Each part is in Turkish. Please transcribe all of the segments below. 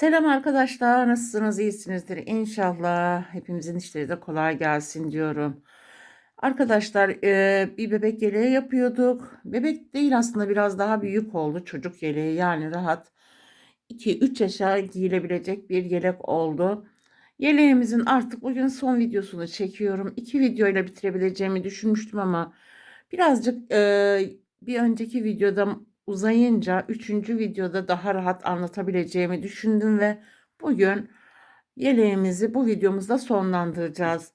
Selam arkadaşlar, nasılsınız? İyisinizdir inşallah. Hepimizin işleri de kolay gelsin diyorum. Arkadaşlar e, bir bebek yeleği yapıyorduk. Bebek değil aslında biraz daha büyük oldu. Çocuk yeleği yani rahat 2-3 yaşa giyilebilecek bir yelek oldu. Yeleğimizin artık bugün son videosunu çekiyorum. İki videoyla bitirebileceğimi düşünmüştüm ama birazcık e, bir önceki videoda uzayınca üçüncü videoda daha rahat anlatabileceğimi düşündüm ve bugün yeleğimizi bu videomuzda sonlandıracağız.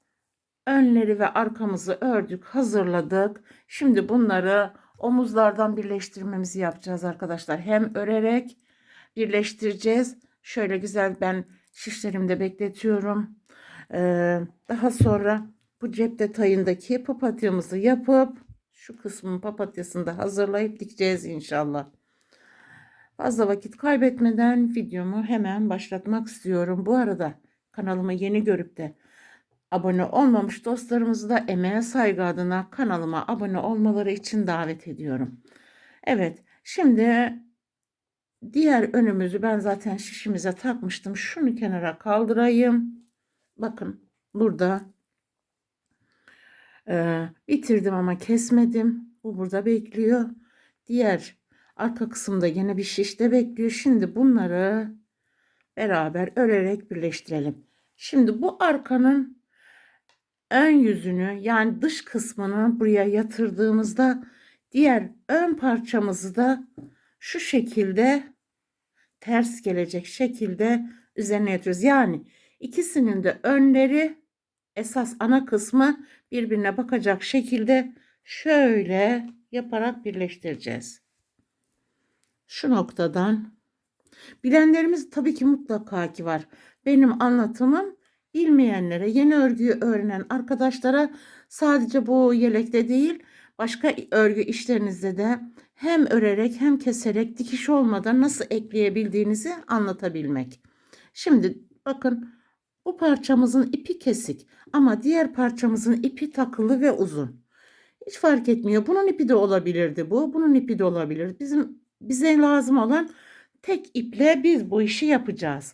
Önleri ve arkamızı ördük, hazırladık. Şimdi bunları omuzlardan birleştirmemizi yapacağız arkadaşlar. Hem örerek birleştireceğiz. Şöyle güzel ben şişlerimde bekletiyorum. Ee, daha sonra bu cep detayındaki papatyamızı yapıp şu kısmın papatyasını da hazırlayıp dikeceğiz inşallah. Fazla vakit kaybetmeden videomu hemen başlatmak istiyorum. Bu arada kanalımı yeni görüp de abone olmamış dostlarımızı da emeğe saygı adına kanalıma abone olmaları için davet ediyorum. Evet şimdi diğer önümüzü ben zaten şişimize takmıştım. Şunu kenara kaldırayım. Bakın burada ee, bitirdim ama kesmedim. Bu burada bekliyor. Diğer arka kısımda yine bir şişte bekliyor. Şimdi bunları beraber örerek birleştirelim. Şimdi bu arkanın ön yüzünü yani dış kısmını buraya yatırdığımızda diğer ön parçamızı da şu şekilde ters gelecek şekilde üzerine yatırıyoruz. Yani ikisinin de önleri esas ana kısmı birbirine bakacak şekilde şöyle yaparak birleştireceğiz. Şu noktadan bilenlerimiz tabii ki mutlaka ki var. Benim anlatımım bilmeyenlere, yeni örgüyü öğrenen arkadaşlara sadece bu yelekte değil, başka örgü işlerinizde de hem örerek hem keserek dikiş olmadan nasıl ekleyebildiğinizi anlatabilmek. Şimdi bakın bu parçamızın ipi kesik ama diğer parçamızın ipi takılı ve uzun. Hiç fark etmiyor. Bunun ipi de olabilirdi bu. Bunun ipi de olabilir. Bizim bize lazım olan tek iple biz bu işi yapacağız.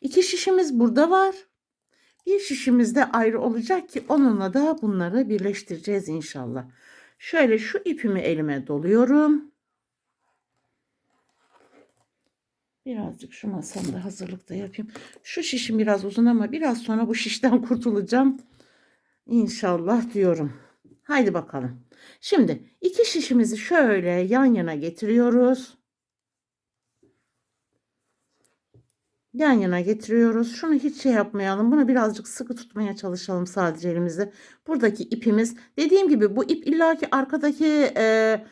İki şişimiz burada var. Bir şişimiz de ayrı olacak ki onunla da bunları birleştireceğiz inşallah. Şöyle şu ipimi elime doluyorum. Birazcık şu masamda hazırlıkta yapayım. Şu şişim biraz uzun ama biraz sonra bu şişten kurtulacağım. İnşallah diyorum. Haydi bakalım. Şimdi iki şişimizi şöyle yan yana getiriyoruz. Yan yana getiriyoruz. Şunu hiç şey yapmayalım. Bunu birazcık sıkı tutmaya çalışalım sadece elimizde. Buradaki ipimiz. Dediğim gibi bu ip illaki arkadaki e,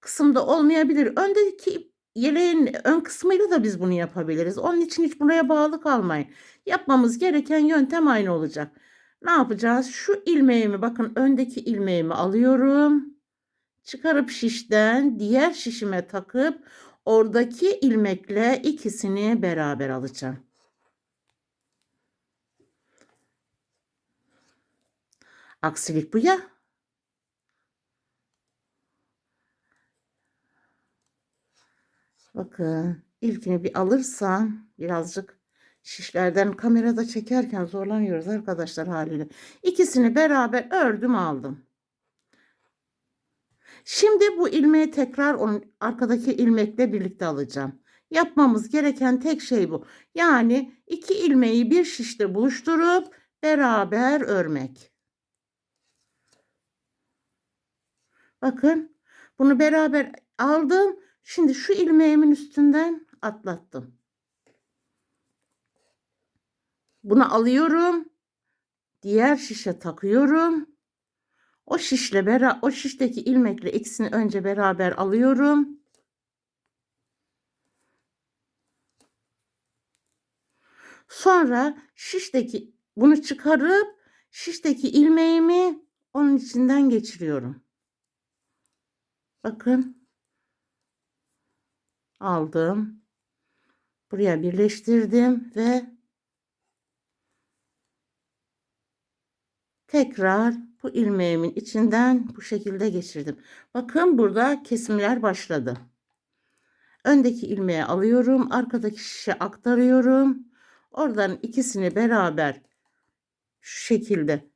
kısımda olmayabilir. Öndeki ip yeleğin ön kısmıyla da biz bunu yapabiliriz. Onun için hiç buraya bağlı kalmayın. Yapmamız gereken yöntem aynı olacak. Ne yapacağız? Şu ilmeğimi bakın öndeki ilmeğimi alıyorum. Çıkarıp şişten diğer şişime takıp oradaki ilmekle ikisini beraber alacağım. Aksilik bu ya. Bakın ilkini bir alırsam birazcık şişlerden kamerada çekerken zorlanıyoruz arkadaşlar haliyle. İkisini beraber ördüm aldım. Şimdi bu ilmeği tekrar onun arkadaki ilmekle birlikte alacağım. Yapmamız gereken tek şey bu. Yani iki ilmeği bir şişte buluşturup beraber örmek. Bakın bunu beraber aldım. Şimdi şu ilmeğimin üstünden atlattım. Bunu alıyorum. Diğer şişe takıyorum. O şişle beraber o şişteki ilmekle ikisini önce beraber alıyorum. Sonra şişteki bunu çıkarıp şişteki ilmeğimi onun içinden geçiriyorum. Bakın aldım. Buraya birleştirdim ve tekrar bu ilmeğimin içinden bu şekilde geçirdim. Bakın burada kesimler başladı. Öndeki ilmeği alıyorum. Arkadaki şişe aktarıyorum. Oradan ikisini beraber şu şekilde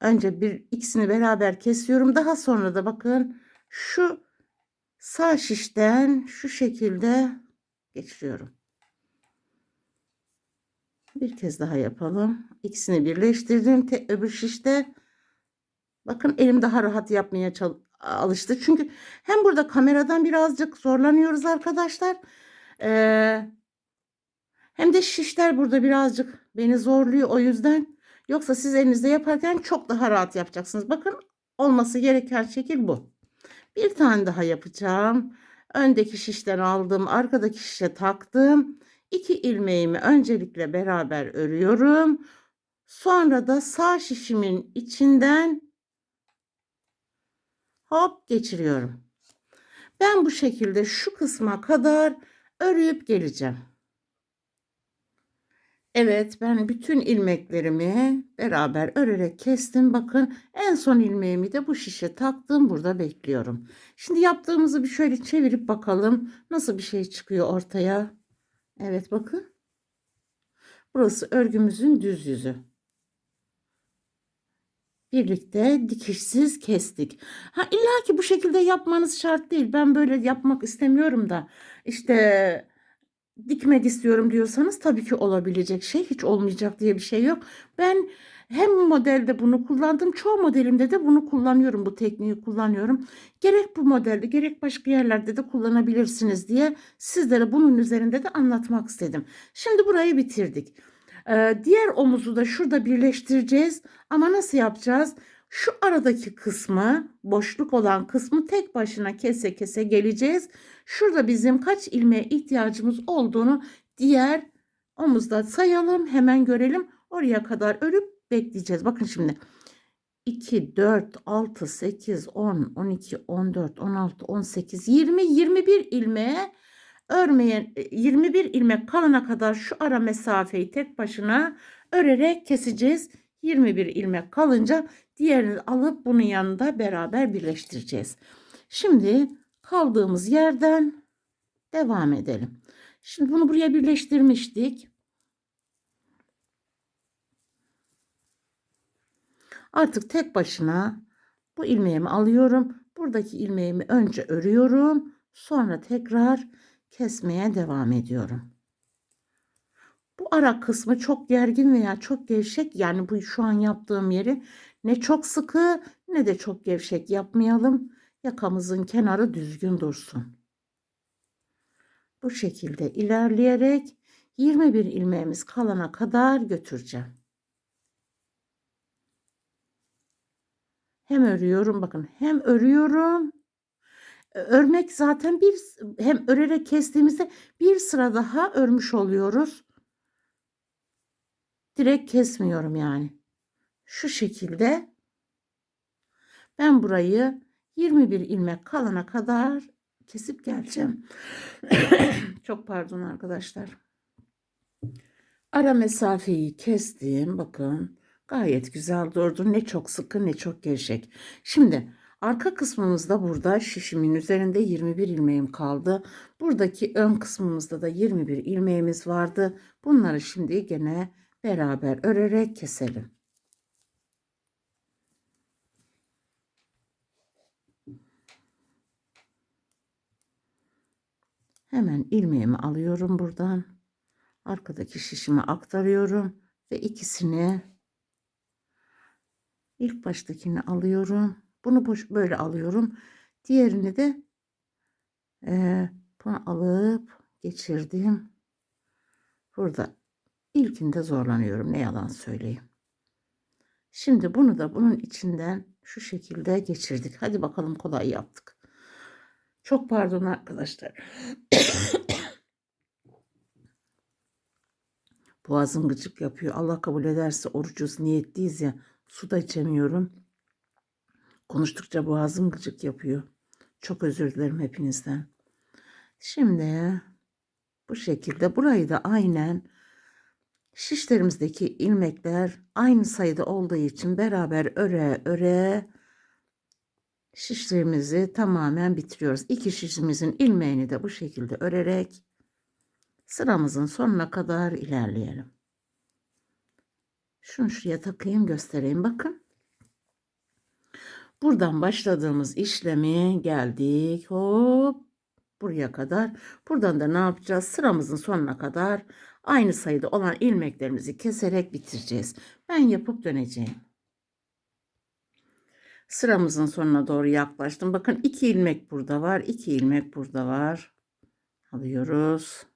önce bir ikisini beraber kesiyorum. Daha sonra da bakın şu sağ şişten şu şekilde geçiriyorum. Bir kez daha yapalım. İkisini birleştirdim. Te öbür şişte bakın elim daha rahat yapmaya alıştı. Çünkü hem burada kameradan birazcık zorlanıyoruz arkadaşlar. Ee, hem de şişler burada birazcık beni zorluyor o yüzden. Yoksa siz elinizde yaparken çok daha rahat yapacaksınız. Bakın olması gereken şekil bu. Bir tane daha yapacağım. Öndeki şişten aldım. Arkadaki şişe taktım. İki ilmeğimi öncelikle beraber örüyorum. Sonra da sağ şişimin içinden hop geçiriyorum. Ben bu şekilde şu kısma kadar örüp geleceğim. Evet ben bütün ilmeklerimi beraber örerek kestim. Bakın en son ilmeğimi de bu şişe taktım. Burada bekliyorum. Şimdi yaptığımızı bir şöyle çevirip bakalım. Nasıl bir şey çıkıyor ortaya. Evet bakın. Burası örgümüzün düz yüzü. Birlikte dikişsiz kestik. Ha illa ki bu şekilde yapmanız şart değil. Ben böyle yapmak istemiyorum da. İşte dikmek istiyorum diyorsanız tabii ki olabilecek şey hiç olmayacak diye bir şey yok. Ben hem modelde bunu kullandım çoğu modelimde de bunu kullanıyorum bu tekniği kullanıyorum. Gerek bu modelde gerek başka yerlerde de kullanabilirsiniz diye sizlere bunun üzerinde de anlatmak istedim. Şimdi burayı bitirdik. Ee, diğer omuzu da şurada birleştireceğiz ama nasıl yapacağız? Şu aradaki kısmı, boşluk olan kısmı tek başına kese kese geleceğiz. Şurada bizim kaç ilmeğe ihtiyacımız olduğunu diğer omuzda sayalım. Hemen görelim. Oraya kadar örüp bekleyeceğiz. Bakın şimdi. 2, 4, 6, 8, 10, 12, 14, 16, 18, 20, 21 ilmeğe örmeye 21 ilmek kalana kadar şu ara mesafeyi tek başına örerek keseceğiz. 21 ilmek kalınca diğerini alıp bunun yanında beraber birleştireceğiz. Şimdi kaldığımız yerden devam edelim. Şimdi bunu buraya birleştirmiştik. Artık tek başına bu ilmeğimi alıyorum. Buradaki ilmeğimi önce örüyorum. Sonra tekrar kesmeye devam ediyorum. Bu ara kısmı çok gergin veya çok gevşek yani bu şu an yaptığım yeri ne çok sıkı ne de çok gevşek yapmayalım. Yakamızın kenarı düzgün dursun. Bu şekilde ilerleyerek 21 ilmeğimiz kalana kadar götüreceğim. Hem örüyorum bakın hem örüyorum. Örmek zaten bir hem örerek kestiğimizde bir sıra daha örmüş oluyoruz. Direkt kesmiyorum yani. Şu şekilde ben burayı 21 ilmek kalana kadar kesip geleceğim. Çok pardon arkadaşlar. Ara mesafeyi kestim. Bakın gayet güzel durdu. Ne çok sıkı ne çok gevşek. Şimdi arka kısmımızda burada şişimin üzerinde 21 ilmeğim kaldı. Buradaki ön kısmımızda da 21 ilmeğimiz vardı. Bunları şimdi gene beraber örerek keselim. Hemen ilmeğimi alıyorum buradan. Arkadaki şişimi aktarıyorum ve ikisini ilk baştakini alıyorum. Bunu boş böyle alıyorum. Diğerini de e, bunu alıp geçirdim. Burada ilkinde zorlanıyorum. Ne yalan söyleyeyim. Şimdi bunu da bunun içinden şu şekilde geçirdik. Hadi bakalım kolay yaptık. Çok pardon arkadaşlar. Boğazım gıcık yapıyor. Allah kabul ederse orucuz niyetliyiz ya. Su da içemiyorum. Konuştukça boğazım gıcık yapıyor. Çok özür dilerim hepinizden. Şimdi bu şekilde burayı da aynen Şişlerimizdeki ilmekler aynı sayıda olduğu için beraber öre öre şişlerimizi tamamen bitiriyoruz. İki şişimizin ilmeğini de bu şekilde örerek sıramızın sonuna kadar ilerleyelim. Şunu şuraya takayım göstereyim bakın. Buradan başladığımız işlemi geldik hop buraya kadar. Buradan da ne yapacağız? Sıramızın sonuna kadar aynı sayıda olan ilmeklerimizi keserek bitireceğiz. Ben yapıp döneceğim. Sıramızın sonuna doğru yaklaştım. Bakın iki ilmek burada var. iki ilmek burada var. Alıyoruz.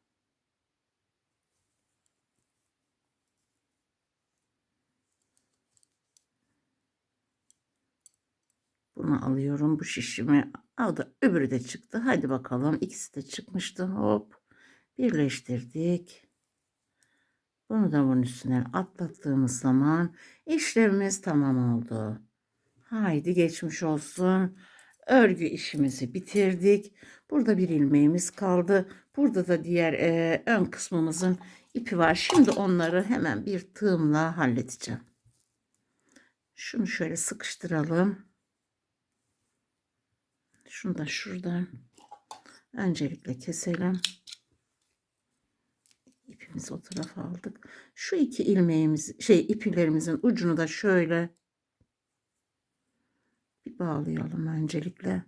Bunu alıyorum. Bu şişimi aldı. Öbürü de çıktı. Hadi bakalım. İkisi de çıkmıştı. Hop. Birleştirdik. Bunu da bunun üstüne atlattığımız zaman işlemimiz tamam oldu. Haydi geçmiş olsun. Örgü işimizi bitirdik. Burada bir ilmeğimiz kaldı. Burada da diğer e, ön kısmımızın ipi var. Şimdi onları hemen bir tığımla halledeceğim. Şunu şöyle sıkıştıralım. Şunu da şuradan öncelikle keselim. İpimizi o tarafa aldık. Şu iki ilmeğimiz şey iplerimizin ucunu da şöyle bir bağlayalım öncelikle.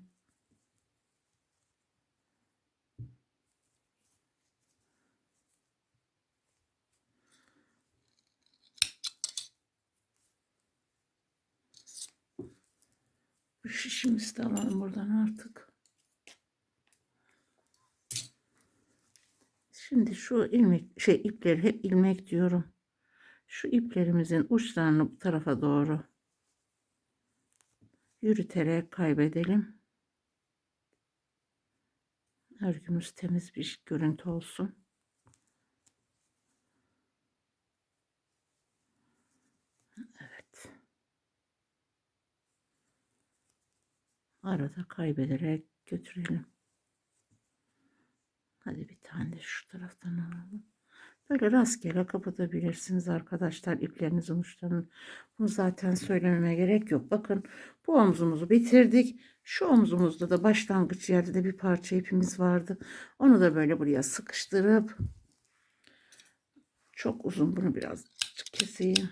Bu şişimizi de alalım buradan artık. Şimdi şu ilmek şey ipleri hep ilmek diyorum. Şu iplerimizin uçlarını bu tarafa doğru yürüterek kaybedelim. Örgümüz temiz bir görüntü olsun. Evet. Arada kaybederek götürelim. Hadi bir tane de şu taraftan alalım. Böyle rastgele kapatabilirsiniz arkadaşlar iplerinizin uçlarını. Bunu zaten söylememe gerek yok. Bakın bu omzumuzu bitirdik. Şu omzumuzda da başlangıç yerde de bir parça ipimiz vardı. Onu da böyle buraya sıkıştırıp çok uzun bunu biraz keseyim.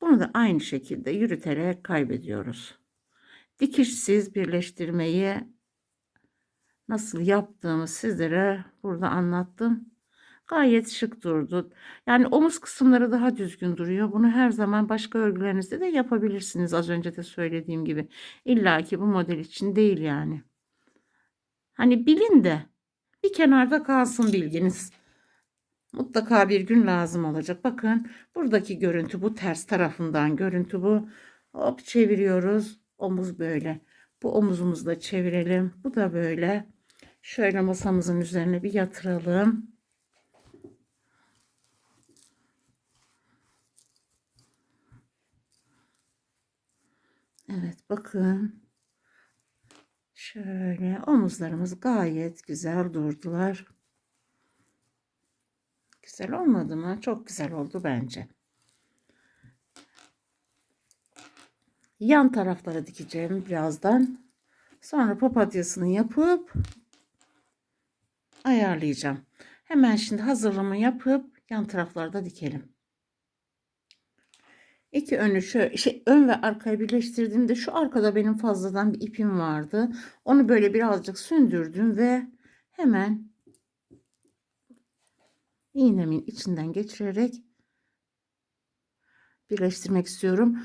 Bunu da aynı şekilde yürüterek kaybediyoruz. Dikişsiz birleştirmeyi nasıl yaptığımı sizlere burada anlattım. Gayet şık durdu. Yani omuz kısımları daha düzgün duruyor. Bunu her zaman başka örgülerinizde de yapabilirsiniz. Az önce de söylediğim gibi. İlla ki bu model için değil yani. Hani bilin de bir kenarda kalsın bilginiz. Mutlaka bir gün lazım olacak. Bakın buradaki görüntü bu ters tarafından görüntü bu. Hop çeviriyoruz. Omuz böyle. Bu omuzumuzu da çevirelim. Bu da böyle. Şöyle masamızın üzerine bir yatıralım. Evet bakın. Şöyle omuzlarımız gayet güzel durdular. Güzel olmadı mı? Çok güzel oldu bence. Yan taraflara dikeceğim birazdan. Sonra papatyasını yapıp ayarlayacağım. Hemen şimdi hazırlığımı yapıp yan taraflarda dikelim. İki önü şöyle şey, ön ve arkayı birleştirdiğimde şu arkada benim fazladan bir ipim vardı. Onu böyle birazcık sündürdüm ve hemen iğnemin içinden geçirerek birleştirmek istiyorum.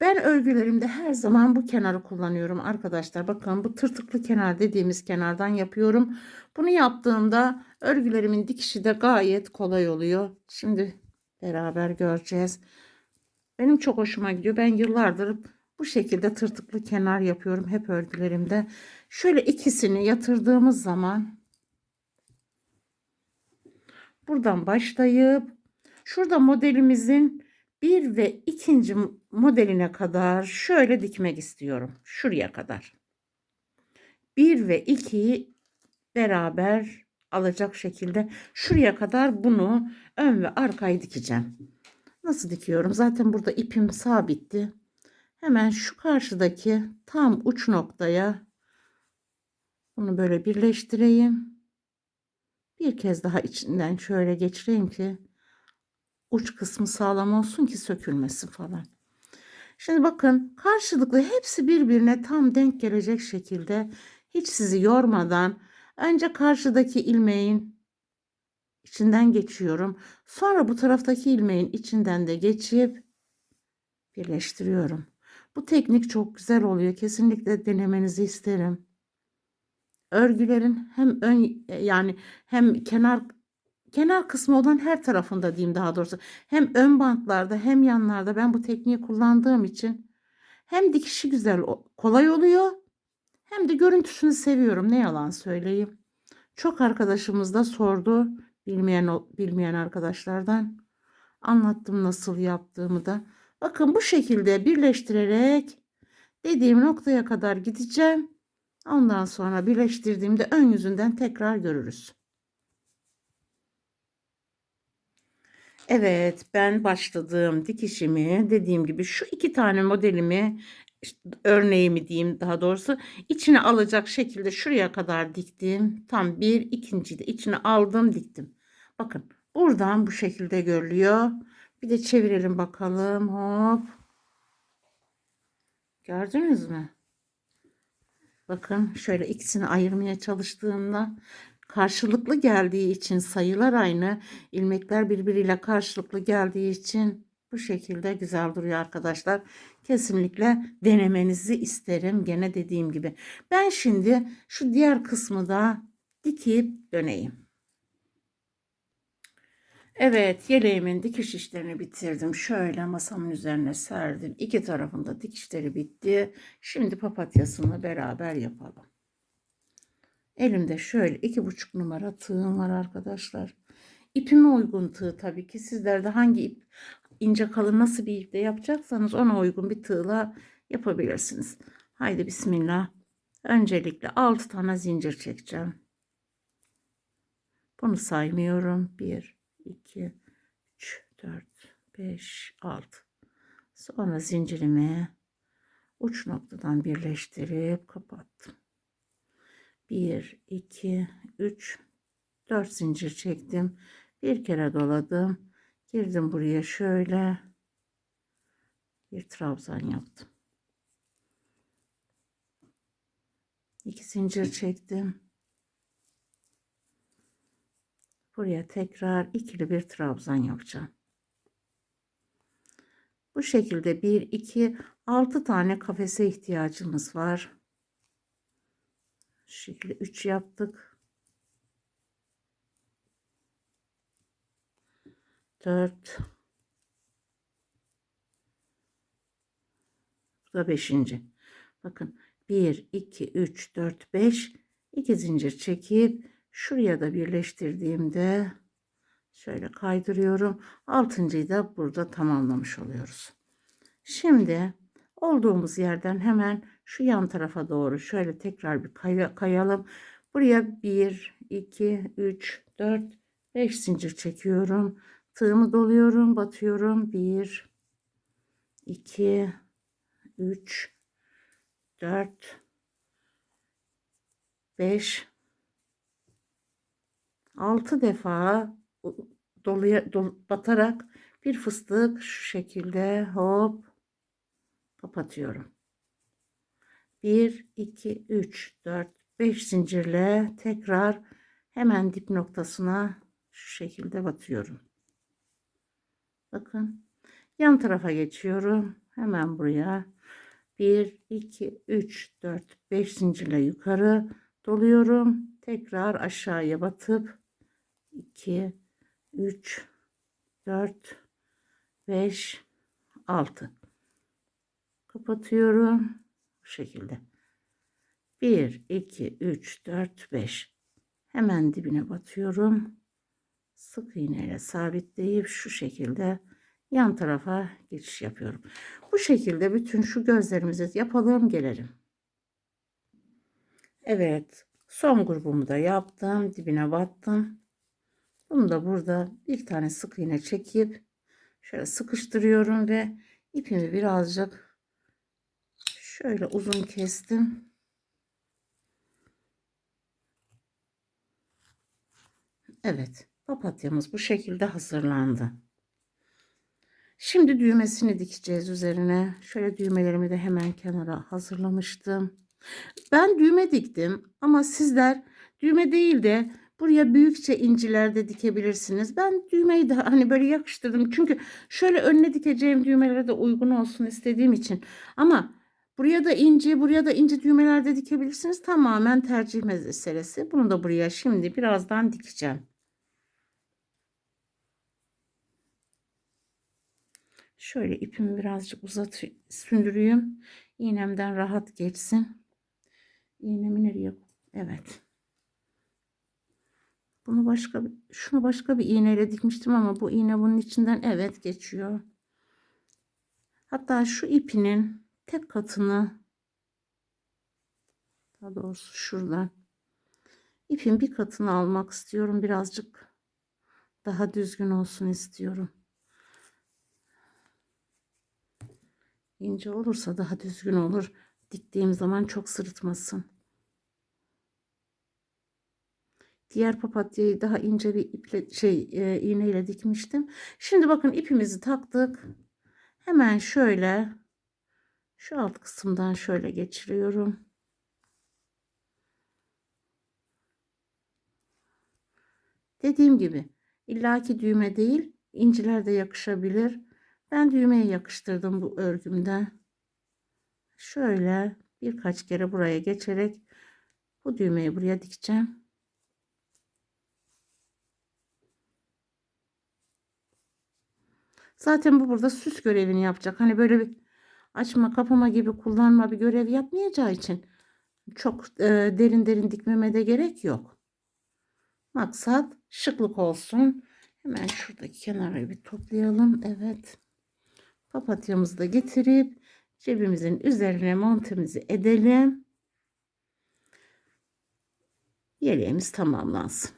Ben örgülerimde her zaman bu kenarı kullanıyorum arkadaşlar. Bakın bu tırtıklı kenar dediğimiz kenardan yapıyorum. Bunu yaptığımda örgülerimin dikişi de gayet kolay oluyor. Şimdi beraber göreceğiz. Benim çok hoşuma gidiyor. Ben yıllardır bu şekilde tırtıklı kenar yapıyorum hep örgülerimde. Şöyle ikisini yatırdığımız zaman buradan başlayıp şurada modelimizin bir ve ikinci modeline kadar şöyle dikmek istiyorum. Şuraya kadar. Bir ve ikiyi beraber alacak şekilde şuraya kadar bunu ön ve arkayı dikeceğim. Nasıl dikiyorum? Zaten burada ipim sabitti. Hemen şu karşıdaki tam uç noktaya bunu böyle birleştireyim. Bir kez daha içinden şöyle geçireyim ki uç kısmı sağlam olsun ki sökülmesin falan. Şimdi bakın karşılıklı hepsi birbirine tam denk gelecek şekilde hiç sizi yormadan önce karşıdaki ilmeğin içinden geçiyorum. Sonra bu taraftaki ilmeğin içinden de geçip birleştiriyorum. Bu teknik çok güzel oluyor. Kesinlikle denemenizi isterim. Örgülerin hem ön yani hem kenar kenar kısmı olan her tarafında diyeyim daha doğrusu. Hem ön bantlarda hem yanlarda ben bu tekniği kullandığım için hem dikişi güzel kolay oluyor hem de görüntüsünü seviyorum ne yalan söyleyeyim. Çok arkadaşımız da sordu bilmeyen bilmeyen arkadaşlardan anlattım nasıl yaptığımı da. Bakın bu şekilde birleştirerek dediğim noktaya kadar gideceğim. Ondan sonra birleştirdiğimde ön yüzünden tekrar görürüz. Evet, ben başladığım dikişimi dediğim gibi şu iki tane modelimi işte örneğimi diyeyim daha doğrusu içine alacak şekilde şuraya kadar diktim. Tam bir ikinci de içine aldım diktim. Bakın buradan bu şekilde görülüyor. Bir de çevirelim bakalım. Hop. Gördünüz mü? Bakın şöyle ikisini ayırmaya çalıştığımda karşılıklı geldiği için sayılar aynı. ilmekler birbiriyle karşılıklı geldiği için bu şekilde güzel duruyor arkadaşlar. Kesinlikle denemenizi isterim. Gene dediğim gibi. Ben şimdi şu diğer kısmı da dikip döneyim. Evet yeleğimin dikiş işlerini bitirdim. Şöyle masamın üzerine serdim. İki tarafında dikişleri bitti. Şimdi papatyasını beraber yapalım. Elimde şöyle iki buçuk numara tığım var arkadaşlar. İpime uygun tığ tabii ki. Sizler de hangi ip ince kalın nasıl bir iple yapacaksanız ona uygun bir tığla yapabilirsiniz. Haydi bismillah. Öncelikle 6 tane zincir çekeceğim. Bunu saymıyorum. 1, 2, 3, 4, 5, 6. Sonra zincirimi uç noktadan birleştirip kapattım. 1, 2, 3, 4 zincir çektim. Bir kere doladım. Girdim buraya şöyle. Bir trabzan yaptım. İki zincir çektim. Buraya tekrar ikili bir trabzan yapacağım. Bu şekilde 1 2 6 tane kafese ihtiyacımız var. Şu şekilde 3 yaptık. 4 Bu da 5. Bakın 1 2 3 4 5 2 zincir çekip şuraya da birleştirdiğimde şöyle kaydırıyorum. Altıncıyı da burada tamamlamış oluyoruz. Şimdi olduğumuz yerden hemen şu yan tarafa doğru şöyle tekrar bir kay kayalım. Buraya 1, 2, 3, 4, 5 zincir çekiyorum. Tığımı doluyorum, batıyorum. 1, 2, 3, 4, 5, 6 defa doluya, dol, batarak bir fıstık şu şekilde hop kapatıyorum. 1, 2, 3, 4, 5 zincirle tekrar hemen dip noktasına şu şekilde batıyorum. Bakın yan tarafa geçiyorum. Hemen buraya 1, 2, 3, 4, 5 zincirle yukarı doluyorum. Tekrar aşağıya batıp 2, 3, 4, 5, 6 kapatıyorum. Bu şekilde. 1, 2, 3, 4, 5. Hemen dibine batıyorum. Sık iğneyle sabitleyip şu şekilde yan tarafa geçiş yapıyorum. Bu şekilde bütün şu gözlerimizi yapalım gelelim. Evet. Son grubumu da yaptım. Dibine battım. Bunu da burada bir tane sık iğne çekip şöyle sıkıştırıyorum ve ipimi birazcık şöyle uzun kestim. Evet, papatyamız bu şekilde hazırlandı. Şimdi düğmesini dikeceğiz üzerine. Şöyle düğmelerimi de hemen kenara hazırlamıştım. Ben düğme diktim ama sizler düğme değil de buraya büyükçe inciler de dikebilirsiniz. Ben düğmeyi de hani böyle yakıştırdım. Çünkü şöyle önüne dikeceğim düğmelere de uygun olsun istediğim için. Ama buraya da inci, buraya da inci düğmeler de dikebilirsiniz. Tamamen tercih meselesi. Bunu da buraya şimdi birazdan dikeceğim. Şöyle ipimi birazcık uzat sündüreyim. İğnemden rahat geçsin. İğnemi nereye? Evet. Bunu başka şunu başka bir iğneyle dikmiştim ama bu iğne bunun içinden evet geçiyor. Hatta şu ipinin tek katını daha doğrusu şuradan ipin bir katını almak istiyorum. Birazcık daha düzgün olsun istiyorum. ince olursa daha düzgün olur. Diktiğim zaman çok sırıtmasın. Diğer papatyayı daha ince bir iple şey e, iğneyle dikmiştim. Şimdi bakın ipimizi taktık. Hemen şöyle şu alt kısımdan şöyle geçiriyorum. Dediğim gibi illaki düğme değil, inciler de yakışabilir. Ben düğmeye yakıştırdım bu örgümde. Şöyle birkaç kere buraya geçerek bu düğmeyi buraya dikeceğim. Zaten bu burada süs görevini yapacak. Hani böyle bir açma kapama gibi kullanma bir görev yapmayacağı için çok e, derin derin dikmeme de gerek yok. Maksat şıklık olsun. Hemen şuradaki kenarı bir toplayalım. Evet. Papatyamızı da getirip cebimizin üzerine montemizi edelim. Yeleğimiz tamamlansın.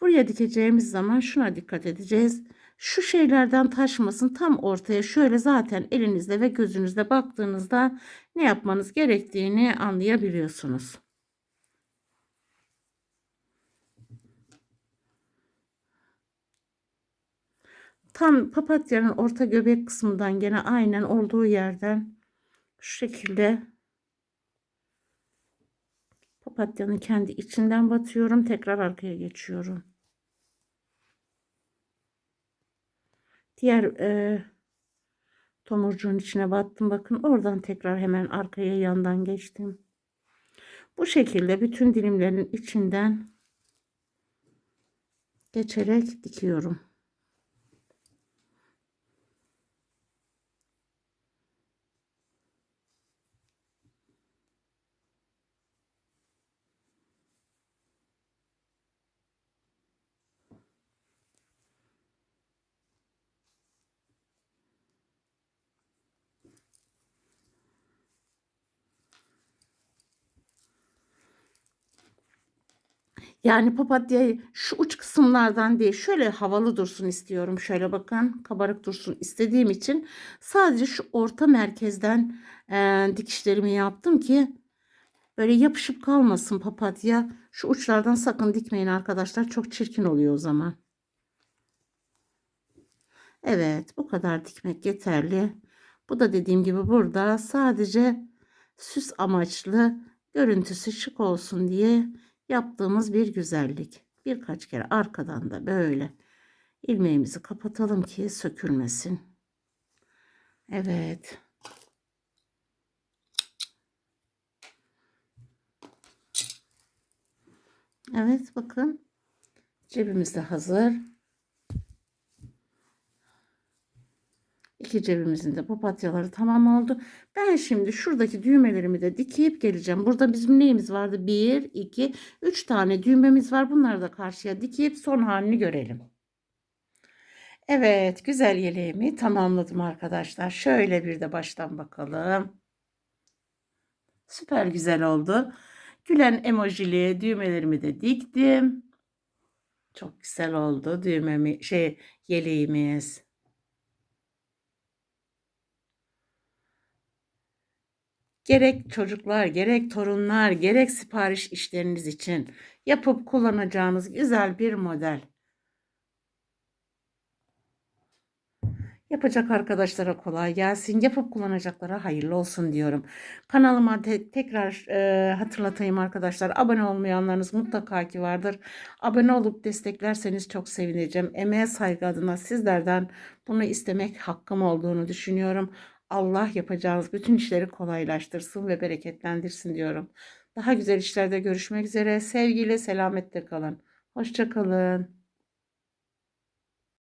Buraya dikeceğimiz zaman şuna dikkat edeceğiz. Şu şeylerden taşmasın tam ortaya şöyle zaten elinizde ve gözünüzde baktığınızda ne yapmanız gerektiğini anlayabiliyorsunuz. Tam papatyanın orta göbek kısmından gene aynen olduğu yerden şu şekilde papatyanın kendi içinden batıyorum. Tekrar arkaya geçiyorum. Diğer e, tomurcuğun içine battım. Bakın oradan tekrar hemen arkaya yandan geçtim. Bu şekilde bütün dilimlerin içinden geçerek dikiyorum. Yani papatyayı şu uç kısımlardan değil şöyle havalı dursun istiyorum. Şöyle bakın kabarık dursun istediğim için sadece şu orta merkezden e, dikişlerimi yaptım ki böyle yapışıp kalmasın papatya. Şu uçlardan sakın dikmeyin arkadaşlar çok çirkin oluyor o zaman. Evet bu kadar dikmek yeterli. Bu da dediğim gibi burada sadece süs amaçlı görüntüsü şık olsun diye yaptığımız bir güzellik. Birkaç kere arkadan da böyle ilmeğimizi kapatalım ki sökülmesin. Evet. Evet bakın cebimiz de hazır. İki cebimizin de papatyaları tamam oldu. Ben şimdi şuradaki düğmelerimi de dikip geleceğim. Burada bizim neyimiz vardı? 1, 2, 3 tane düğmemiz var. Bunları da karşıya dikip son halini görelim. Evet güzel yeleğimi tamamladım arkadaşlar. Şöyle bir de baştan bakalım. Süper güzel oldu. Gülen emojili düğmelerimi de diktim. Çok güzel oldu düğmemi şey yeleğimiz. Gerek çocuklar, gerek torunlar, gerek sipariş işleriniz için yapıp kullanacağınız güzel bir model. Yapacak arkadaşlara kolay gelsin. Yapıp kullanacaklara hayırlı olsun diyorum. Kanalıma te- tekrar e, hatırlatayım arkadaşlar. Abone olmayanlarınız mutlaka ki vardır. Abone olup desteklerseniz çok sevineceğim. Emeğe saygı adına sizlerden bunu istemek hakkım olduğunu düşünüyorum. Allah yapacağınız bütün işleri kolaylaştırsın ve bereketlendirsin diyorum. Daha güzel işlerde görüşmek üzere. Sevgiyle, selametle kalın. Hoşça kalın.